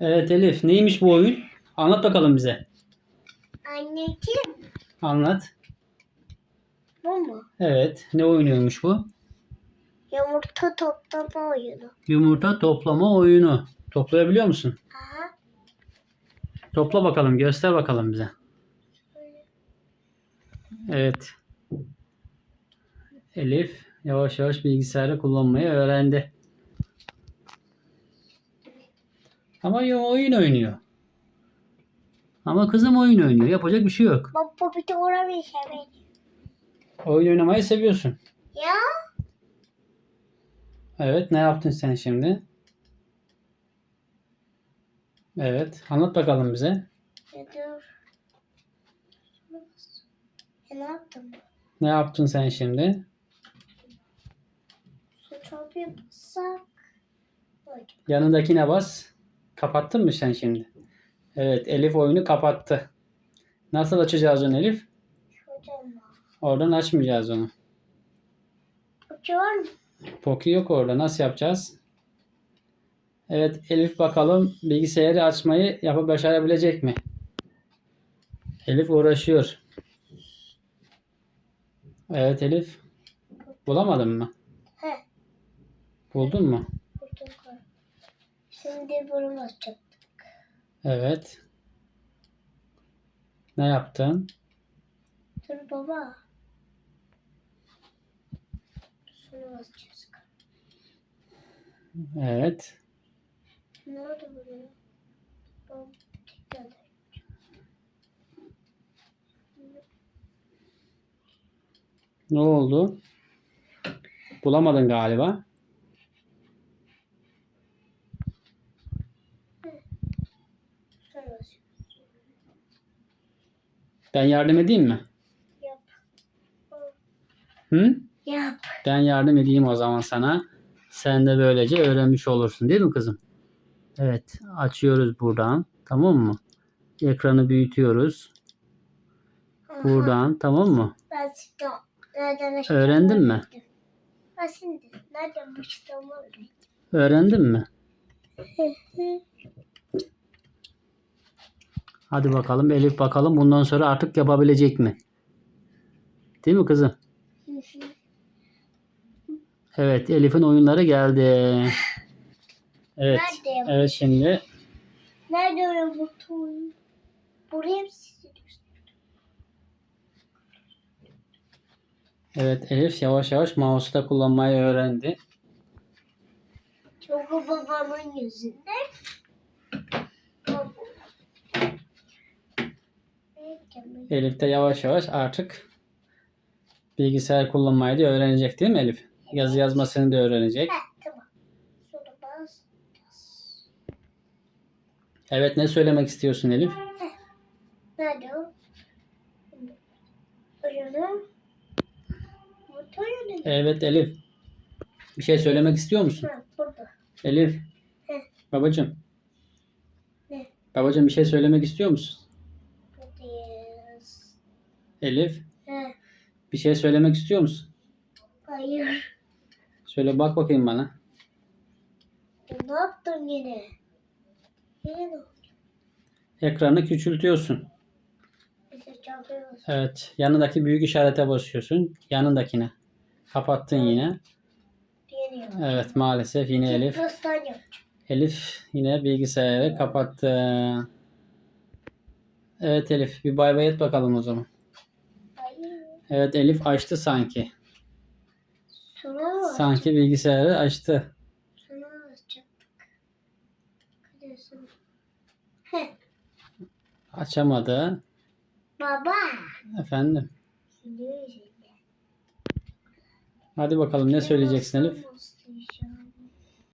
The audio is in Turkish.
Evet Elif neymiş bu oyun? Anlat bakalım bize. Anneciğim Anlat. bu mu? Evet ne oynuyormuş bu? Yumurta toplama oyunu. Yumurta toplama oyunu. Toplayabiliyor musun? Aha. Topla bakalım göster bakalım bize. Evet. Elif yavaş yavaş bilgisayarı kullanmayı öğrendi. Ama yo- oyun oynuyor. Ama kızım oyun oynuyor. Yapacak bir şey yok. Baba bir de şey ver. Oyun oynamayı seviyorsun. Ya. Evet ne yaptın sen şimdi? Evet anlat bakalım bize. Ya dur. Ya ne yaptım? Ne yaptın sen şimdi? Su çok yapsak. Yanındakine bas. Kapattın mı sen şimdi? Evet Elif oyunu kapattı. Nasıl açacağız onu Elif? Şuradan? Oradan açmayacağız onu. Ucu var mı? Poki yok orada. Nasıl yapacağız? Evet Elif bakalım bilgisayarı açmayı yapıp başarabilecek mi? Elif uğraşıyor. Evet Elif. Bulamadın mı? He. Buldun mu? Şimdi bunu açacak. Evet. Ne yaptın? Dur baba. Şunu basacağız. Evet. Ne oldu buraya? Baba tekrar da. Ne oldu? Bulamadın galiba. Şunu basacağız. Ben yardım edeyim mi? Yap. Hı? Yap. Ben yardım edeyim o zaman sana. Sen de böylece öğrenmiş olursun değil mi kızım? Evet. Açıyoruz buradan. Tamam mı? Ekranı büyütüyoruz. Aha. Buradan. Tamam mı? Ben nereden Öğrendin mi? Ben şimdi nereden öğrendim. Öğrendin mi? Hadi bakalım Elif bakalım bundan sonra artık yapabilecek mi? Değil mi kızım? Evet Elif'in oyunları geldi. Evet. Nerede? Evet şimdi Nerede öyle bu toy? Buraya mı evet Elif yavaş yavaş mouse'u kullanmayı öğrendi. Çok babamın yüzünden. Elif de yavaş yavaş artık bilgisayar kullanmayı da öğrenecek değil mi Elif? Yazı yazmasını da öğrenecek. Evet ne söylemek istiyorsun Elif? Nerede o? Evet Elif. Bir şey söylemek istiyor musun? Burada. Elif. Babacım. Ne? Babacım bir şey söylemek istiyor musun? Elif. He. Bir şey söylemek istiyor musun? Hayır. Şöyle bak bakayım bana. Ne yaptın yine? Yine ne oldu? Ekranı küçültüyorsun. Evet. Yanındaki büyük işarete basıyorsun. Yanındakine. Kapattın yine. Yok. Evet maalesef yine Elif. Yok. Elif yine bilgisayarı kapattı. Evet Elif bir bay bay et bakalım o zaman. Evet Elif açtı sanki. Sonra mı? Sanki bilgisayarı açtı. Sonra mı açacaktık? Kırıyorsun. Heh. Açamadı. Baba. Efendim. Şimdi. Hadi bakalım ne söyleyeceksin Elif? Bastıracağım.